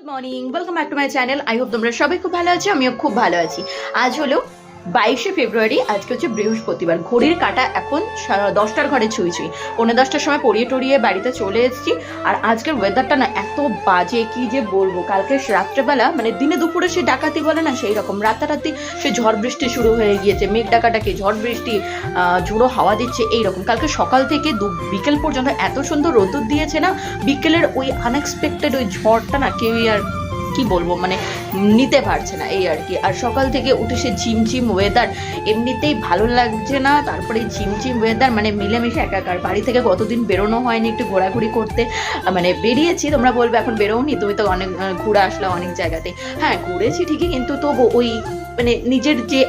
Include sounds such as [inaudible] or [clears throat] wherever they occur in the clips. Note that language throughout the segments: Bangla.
Good morning welcome back to my channel I hope তোমরা সবাই খুব ভালো আছো, আমিও খুব ভালো আছি। আজ হলো বাইশে ফেব্রুয়ারি, আজকে হচ্ছে বৃহস্পতিবার। ঘড়ির কাটা এখন দশটার ঘরে ছুঁই ছুঁই। পৌনে দশটার সময় পড়িয়ে টড়িয়ে বাড়িতে চলে এসেছি। আর আজকের ওয়েদারটা না এত বাজে, কি যে বলব? কালকে রাত্রেবেলা মানে দিনে দুপুরে সে ডাকাতি বলে না সেই রকম। রাতারাতি সে ঝড় বৃষ্টি শুরু হয়ে গিয়েছে। মেঘ ডাকাটাকি ঝড় বৃষ্টি ঝোড়ো হাওয়া দিচ্ছে এইরকম কালকে সকাল থেকে দু, বিকেল পর্যন্ত এত সুন্দর রোদ্দুর দিয়েছে না, বিকেলের ওই আনএক্সপেক্টেড ওই ঝড়টা না কেউই আর কি বলব মানে নিতে পারছে না এই আর কি। আর সকাল থেকে উঠে সে ঝিমঝিম ওয়েদার এমনিতেই ভালো লাগছে না, তারপরে ঝিমঝিম ওয়েদার মানে মিলেমিশে একাকার। বাড়ি থেকে কতদিন বেরোনো হয়নি একটু ঘোরাঘুরি করতে মানে বেরিয়েছি, তোমরা বলবে এখন বেরোনি তুমি তো অনেক ঘুরে আসলে অনেক জায়গাতে। হ্যাঁ ঘুরেছি ঠিকই, কিন্তু তবু ওই মানে নিজের যে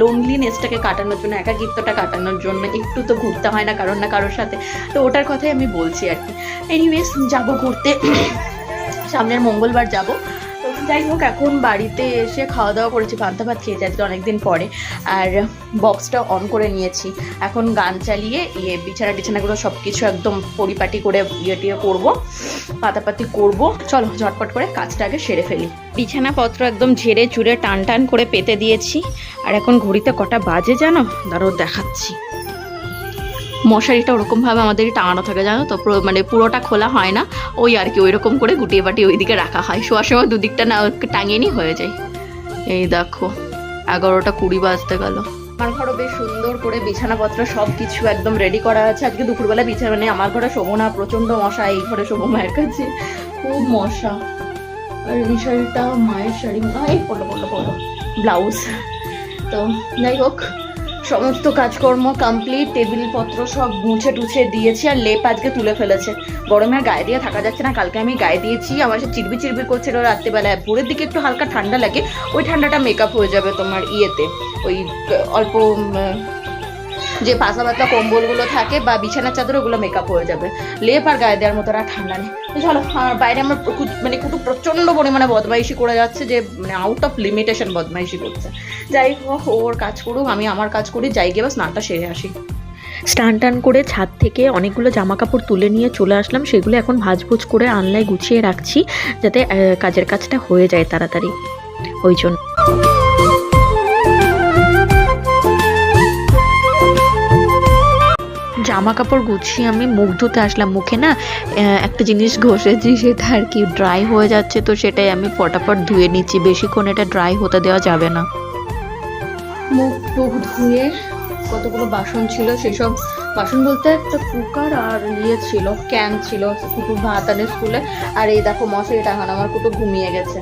লোনলিনেসটাকে কাটানোর জন্য, একাকিত্বটা কাটানোর জন্য একটু তো ঘুরতে হয় না কারোর না কারোর সাথে। তো ওটার কথাই আমি বলছি আর কি। এনিওয়েজ যাব ঘুরতে। [clears throat] সামনের মঙ্গলবার যাব। যাই হোক, এখন বাড়িতে এসে খাওয়া দাওয়া করেছি, পান্তা ভাত খেয়েছি আজকে অনেকদিন পরে। আর বক্সটা অন করে নিয়েছি। এখন গান চালিয়ে ইয়ে বিছানা টিছানাগুলো সব কিছু একদম পরিপাটি করে ইয়ে টিয়ে করব, পাতাপাতি করব। চলো, ঝটপট করে কাজটা আগে সেরে ফেলি। বিছানাপত্র একদম ঝেড়ে চুড়ে টান টান করে পেতে দিয়েছি। আর এখন ঘড়িতে কটা বাজে জানো? দাঁড়ো দেখাচ্ছি। মশারিটা ওরকমভাবে আমাদের টাঙানো থাকে, জানো তো? মানে পুরোটা খোলা হয় না। ওই আর কি ওই রকম করে গুটিয়ে বাটি ওইদিকে রাখা হয়। শোয়ার সময় দুদিকটা না টাঙিয়ে নি হয়ে যায়। এই দেখো, এগারোটা কুড়ি বাজতে গেল। আমার ঘরও বেশ সুন্দর করে বিছানাপত্র সব কিছু একদম রেডি করা আছে। আজকে দুপুরবেলা বিছানা মানে আমার ঘরে শোবো না প্রচণ্ড মশা, এই ঘরে শোবো মায়ের কাছে। খুব মশা। আর এই শাড়িটা মায়ের শাড়ি এই পড়ল পড়ল পড়ল ব্লাউজ। তো যাই হোক সমস্ত কাজকর্ম কমপ্লিট টেবিলপত্র সব মুছে টুছে দিয়েছি আর লেপ আজকে তুলে ফেলেছে। গরমে আর গায়ে দিয়ে থাকা যাচ্ছে না, কালকে আমি গায়ে দিয়েছি আমার সে চিরবি চিরবি করছিল রাত্রিবেলায়। ভোরের দিকে একটু হালকা ঠান্ডা লাগে, ওই ঠান্ডাটা মেকআপ হয়ে যাবে তোমার ইয়েতে। ওই, অল্প যে পাশা পাতলা কম্বলগুলো থাকে বা বিছানার চাদর, ওগুলো মেকআপ হয়ে যাবে। লেপ আর গায়ে দেওয়ার মতো আর ঠান্ডা নেই। চলো বাইরে আমার মানে খুব প্রচণ্ড পরিমাণে বদমাইশি করে যাচ্ছে যে মানে আউট অফ লিমিটেশন বদমাইশি করছে। যাই হোক ওর কাজ করুক, আমি আমার কাজ করি, যাই গিয়ে বা স্নানটা সেরে আসি। স্নান টান করে ছাদ থেকে অনেকগুলো জামা কাপড় তুলে নিয়ে চলে আসলাম। সেগুলো এখন ভাজভুজ করে আনলায় গুছিয়ে রাখছি, যাতে কাজের কাজটা হয়ে যায় তাড়াতাড়ি। ওই জন্য। জামা কাপড় গুছিয়ে আমি মুখ ধুতে আসলাম। মুখে না একটা জিনিস ঘষেছি, সেটা আর কি ড্রাই হয়ে যাচ্ছে, তো সেটাই আমি ফটাফট ধুয়ে নিচ্ছি। বেশিক্ষণ এটা ড্রাই হতে দেওয়া যাবে না। মুখ টুক ধুয়ে কতগুলো বাসন ছিল, সেসব বাসন বলতে একটা কুকার আর ইয়ে ছিল ক্যান ছিল, কুকুর ভাত আনে স্কুলে। আর এই দেখো মশারি টাঙানো আমার কুটু ঘুমিয়ে গেছে।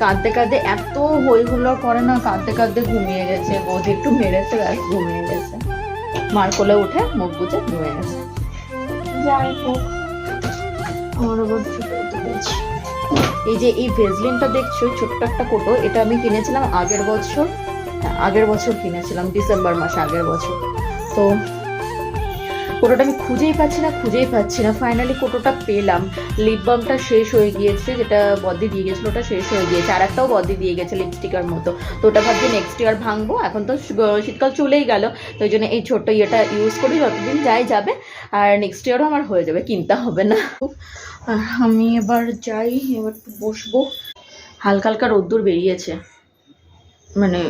কাঁদতে কাঁদতে এত হই হুল্লোড় করে না, কাঁদতে কাঁদতে ঘুমিয়ে গেছে। বৌদি একটু মেরেছে, ব্যাস ঘুমিয়ে গেছে। মার কোলে উঠে মুখ বুঝে ধুয়ে গেছে। যাই হোক আমার আবার এই যে এই ভেজলিনটা দেখছ ছোট্ট একটা কোটো এটা আমি কিনেছিলাম আগের বছর আগের বছর কিনেছিলাম ডিসেম্বর মাসে আগের বছর। তো কোটোটা আমি খুঁজেই পাচ্ছি না, খুঁজেই পাচ্ছি না। ফাইনালি কোটোটা পেলাম। লিপ বামটা শেষ হয়ে গিয়েছে, যেটা বদি দিয়ে গেছিল, ওটা শেষ হয়ে গিয়েছে। আর একটাও বদি দিয়ে গেছে লিপস্টিকের মতো। তো ওটা ভাবছি নেক্সট ইয়ার ভাঙবো। এখন তো শীতকাল চলেই গেল। তো ওই জন্য এই ছোট্ট ইয়েটা ইউজ করি, যতদিন যাই যাবে। আর নেক্সট ইয়ারও আমার হয়ে যাবে, কিনতে হবে না। আর আমি এবার যাই, এবার বসবো। হালকা হালকা রোদ্দুর বেরিয়েছে। মানে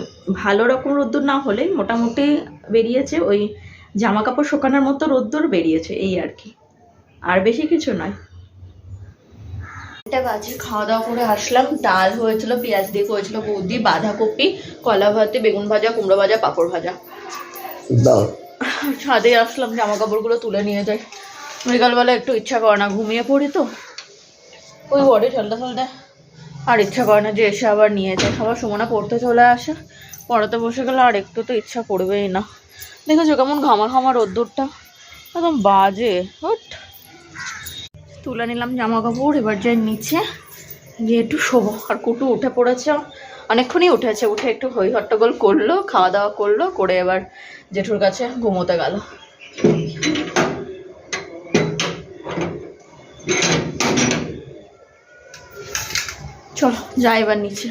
ভালো রকম রোদ্দুর না হলে মোটামুটি বেরিয়েছে। ওই জামা কাপড় শুকানোর মতো রোদ্দুর বেরিয়েছে এই আর কি। আর বেশি কিছু নয়। বাজে খাওয়া দাওয়া করে আসলাম। ডাল হয়েছিল পেঁয়াজ দিয়ে করেছিল বৌদি বাঁধাকপি কলা ভাতে বেগুন ভাজা কুমড়ো ভাজা পাঁপড় ভাজা। ছাদে আসলাম জামা কাপড়গুলো তুলে নিয়ে যাই। বিকালবেলা একটু ইচ্ছা করে না ঘুমিয়ে পড়ি তো। ওই বডি ঠান্ডা ঠান্ডা। আর ইচ্ছা করে না যে এসে আবার নিয়ে যায় আবার সুমনা পড়তে চলে আসে। পড়াতে বসে গেলে আর একটু তো ইচ্ছা করবেই না। দেখেছ কেমন ঘামা ঘামা রোদ্দুরটা? একদম বাজে হট তুলে নিলাম জামা কাপড় এবার যাই নিচে। গিয়ে একটু শোবো। আর কুটু উঠে পড়েছে। অনেকক্ষণই উঠেছে, উঠে একটু হই হট্টগোল করল, খাওয়া দাওয়া করল, করে এবার জেঠুর কাছে ঘুমোতে গেল। চলো, যাই এবার নিচে।